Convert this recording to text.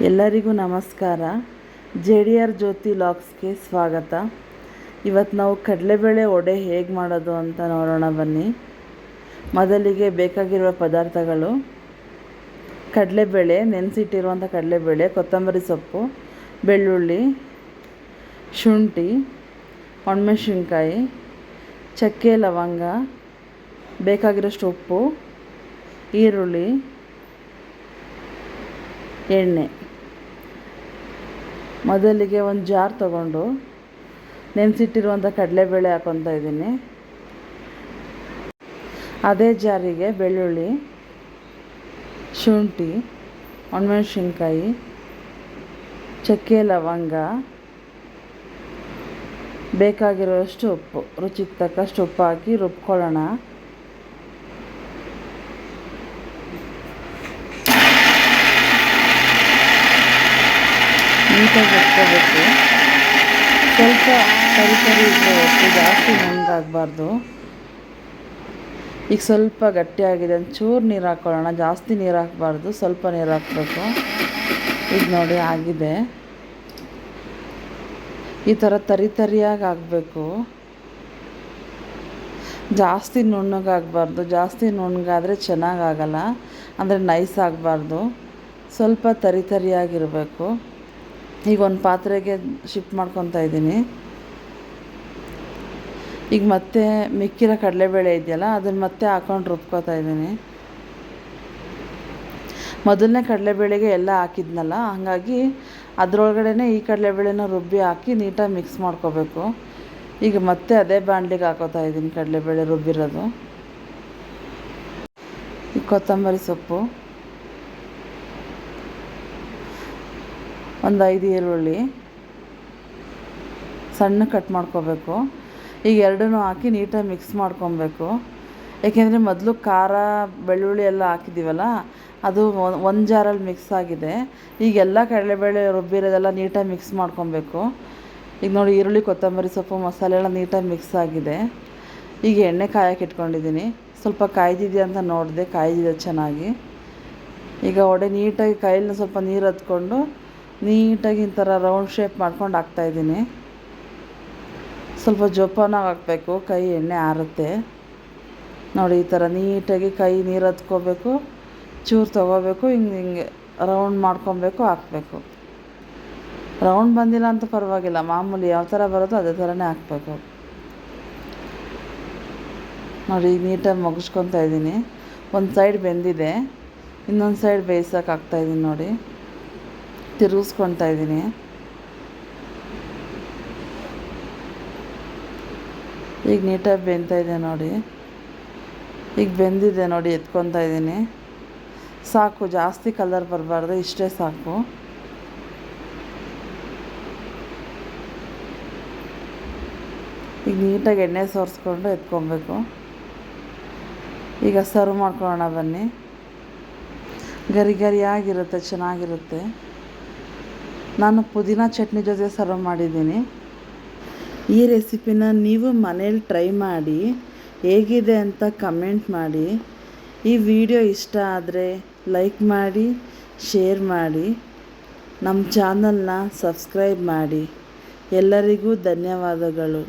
ಎಲ್ಲರಿಗೂ ನಮಸ್ಕಾರ. J D R ಜ್ಯೋತಿ ಲಾಕ್ಸ್ಗೆ ಸ್ವಾಗತ. ಇವತ್ತು ನಾವು ಕಡಲೆಬೇಳೆ ವಡೆ ಹೇಗೆ ಮಾಡೋದು ಅಂತ ನೋಡೋಣ ಬನ್ನಿ. ಮೊದಲಿಗೆ ಬೇಕಾಗಿರುವ ಪದಾರ್ಥಗಳು. ಕಡಲೆಬೇಳೆ, ನೆನೆಸಿಟ್ಟಿರುವಂಥ ಕಡಲೆಬೇಳೆ, ಕೊತ್ತಂಬರಿ ಸೊಪ್ಪು, ಬೆಳ್ಳುಳ್ಳಿ, ಶುಂಠಿ, ಒಣಮೆಣಸಿನ್ಕಾಯಿ, ಚಕ್ಕೆ ಲವಂಗ, ಬೇಕಾಗಿರೋಷ್ಟು ಉಪ್ಪು, ಈರುಳ್ಳಿ, ಎಣ್ಣೆ. ಮೊದಲಿಗೆ ಒಂದು ಜಾರ್ ತಗೊಂಡು ನೆನೆಸಿಟ್ಟಿರುವಂಥ ಕಡಲೆಬೇಳೆ ಹಾಕೊತಾ ಇದ್ದೀನಿ. ಅದೇ ಜಾರಿಗೆ ಬೆಳ್ಳುಳ್ಳಿ, ಶುಂಠಿ, ಒಣಮೆಣಸಿನ್ಕಾಯಿ, ಚಕ್ಕೆ ಲವಂಗ, ಬೇಕಾಗಿರೋಷ್ಟು ಉಪ್ಪು, ರುಚಿಗೆ ತಕ್ಕಷ್ಟು ಉಪ್ಪು ಹಾಕಿ ರುಬ್ಕೊಳ್ಳೋಣ. ನೀಟಾಗಿ ಇಟ್ಕೋಬೇಕು ಸ್ವಲ್ಪ ಕರಿ ಕರಿ ಇದ್ದರೆ ಜಾಸ್ತಿ ನುಣ್ಣಗಾಗಬಾರ್ದು ಈಗ ಸ್ವಲ್ಪ ಗಟ್ಟಿಯಾಗಿದೆ. ಒಂಚೂರು ನೀರು ಹಾಕ್ಕೊಳ್ಳೋಣ ಜಾಸ್ತಿ ನೀರು ಹಾಕಬಾರ್ದು. ಸ್ವಲ್ಪ ನೀರು ಹಾಕಬೇಕು. ಈಗ ನೋಡಿ ಆಗಿದೆ. ಈ ಥರ ತರಿ ತರಿಯಾಗಿ ಆಗಬೇಕು ಜಾಸ್ತಿ ನುಣ್ಣಗಾಗಬಾರ್ದು ಜಾಸ್ತಿ ನುಣ್ಣಗಾದರೆ ಚೆನ್ನಾಗಾಗಲ್ಲ ಅಂದರೆ ನೈಸ್ ಆಗಬಾರ್ದು. ಸ್ವಲ್ಪ ತರಿ ತರಿಯಾಗಿರಬೇಕು ಈಗ ಒಂದು ಪಾತ್ರೆಗೆ ಶಿಫ್ಟ್ ಮಾಡ್ಕೊತಾ ಇದ್ದೀನಿ. ಈಗ ಮತ್ತೆ ಮಿಕ್ಕಿರೋ ಕಡಲೆಬೇಳೆ ಇದೆಯಲ್ಲ, ಅದನ್ನು ಮತ್ತೆ ಹಾಕೊಂಡು ರುಬ್ಕೋತಾ ಇದ್ದೀನಿ. ಮೊದಲನೇ ಕಡಲೆಬೇಳೆಗೆ ಎಲ್ಲ ಹಾಕಿದ್ನಲ್ಲ, ಹಾಗಾಗಿ ಅದರೊಳಗಡೆ ಈ ಕಡಲೆಬೇಳೆನ ರುಬ್ಬಿ ಹಾಕಿ ನೀಟಾಗಿ ಮಿಕ್ಸ್ ಮಾಡ್ಕೋಬೇಕು. ಈಗ ಮತ್ತೆ ಅದೇ ಬಾಂಡ್ಲಿಗೆ ಹಾಕೋತಾ ಇದ್ದೀನಿ ಕಡಲೆಬೇಳೆ ರುಬ್ಬಿರೋದು. ಕೊತ್ತಂಬರಿ ಸೊಪ್ಪು. ಒಂದು ಐದು ಈರುಳ್ಳಿ ಸಣ್ಣ ಕಟ್ ಮಾಡ್ಕೋಬೇಕು. ಈಗ ಎರಡನ್ನೂ ಹಾಕಿ ನೀಟಾಗಿ ಮಿಕ್ಸ್ ಮಾಡ್ಕೊಬೇಕು. ಏಕೆಂದರೆ ಮೊದಲು ಖಾರ, ಬೆಳ್ಳುಳ್ಳಿ ಎಲ್ಲ ಹಾಕಿದ್ದೀವಲ್ಲ, ಅದು ಒಂದು ಜಾರಲ್ಲಿ ಮಿಕ್ಸ್ ಆಗಿದೆ. ಈಗೆಲ್ಲ ಕಡಲೆಬೇಳೆ ರುಬ್ಬಿರೋದೆಲ್ಲ ನೀಟಾಗಿ ಮಿಕ್ಸ್ ಮಾಡ್ಕೊಬೇಕು. ಈಗ ನೋಡಿ ಈರುಳ್ಳಿ, ಕೊತ್ತಂಬರಿ ಸೊಪ್ಪು, ಮಸಾಲೆ ಎಲ್ಲ ನೀಟಾಗಿ ಮಿಕ್ಸ್ ಆಗಿದೆ. ಈಗ ಎಣ್ಣೆ ಕಾಯಕ್ಕೆ ಇಟ್ಕೊಂಡಿದ್ದೀನಿ. ಸ್ವಲ್ಪ ಕಾಯ್ದಿದೆಯಾ ಅಂತ ನೋಡಿದೆ, ಕಾಯ್ದಿದೆ ಚೆನ್ನಾಗಿ. ಈಗ ಒಡೆ ನೀಟಾಗಿ ಕೈಯಲ್ಲಿ ಸ್ವಲ್ಪ ನೀರು ಹತ್ಕೊಂಡು ನೀಟಾಗಿ ಈ ಥರ ರೌಂಡ್ ಶೇಪ್ ಮಾಡ್ಕೊಂಡು ಹಾಕ್ತಾಯಿದ್ದೀನಿ ಸ್ವಲ್ಪ ಜೋಪಾನಾಗಿ ಹಾಕಬೇಕು, ಕೈ ಎಣ್ಣೆ ಆರುತ್ತೆ. ನೋಡಿ, ಈ ಥರ ನೀಟಾಗಿ ಕೈ ನೀರು ಹತ್ಕೋಬೇಕು, ಚೂರು ತೊಗೋಬೇಕು, ಹಿಂಗೆ ಹಿಂಗೆ ರೌಂಡ್ ಮಾಡ್ಕೊಬೇಕು, ಹಾಕಬೇಕು. ರೌಂಡ್ ಬಂದಿಲ್ಲ ಅಂತ ಪರವಾಗಿಲ್ಲ, ಮಾಮೂಲಿ ಯಾವ ಥರ ಬರೋದು ಅದೇ ಥರನೇ ಹಾಕಬೇಕು. ನೋಡಿ, ನೀಟಾಗಿ ಮುಗಿಸ್ಕೊತಾ ಇದ್ದೀನಿ. ಒಂದು ಸೈಡ್ ಬೆಂದಿದೆ, ಇನ್ನೊಂದು ಸೈಡ್ ಬೇಯಿಸೋಕೆ ಹಾಕ್ತಾಯಿದ್ದೀನಿ ನೋಡಿ. ತಿರುಗಿಸ್ಕೊತಾ ಇದ್ದೀನಿ. ಈಗ ನೀಟಾಗಿ ಬೆಂತಾ ಇದೆ ನೋಡಿ. ಈಗ ಬೆಂದಿದೆ ನೋಡಿ ಎತ್ಕೊತಾ ಇದ್ದೀನಿ. ಸಾಕು, ಜಾಸ್ತಿ ಕಲರ್ ಬರಬಾರ್ದು, ಇಷ್ಟೇ ಸಾಕು. ಈಗ ನೀಟಾಗಿ ಎಣ್ಣೆ ಸೋರಿಸ್ಕೊಂಡು ಎತ್ಕೊಬೇಕು ಈಗ ಸರ್ವ್ ಮಾಡ್ಕೊಳ್ಳೋಣ ಬನ್ನಿ. ಗರಿ ಗರಿಯಾಗಿರುತ್ತೆ, ಚೆನ್ನಾಗಿರುತ್ತೆ. ನಾನು ಪುದೀನ ಚಟ್ನಿ ಜೊತೆ ಸರ್ವ್ ಮಾಡಿದ್ದೀನಿ. ಈ ರೆಸಿಪಿನ ನೀವು ಮನೇಲಿ ಟ್ರೈ ಮಾಡಿ, ಹೇಗಿದೆ ಅಂತ ಕಮೆಂಟ್ ಮಾಡಿ. ಈ ವಿಡಿಯೋ ಇಷ್ಟ ಆದರೆ ಲೈಕ್ ಮಾಡಿ ಶೇರ್ ಮಾಡಿ. ನಮ್ಮ ಚಾನಲ್ನ ಸಬ್ಸ್ಕ್ರೈಬ್ ಮಾಡಿ. ಎಲ್ಲರಿಗೂ ಧನ್ಯವಾದಗಳು.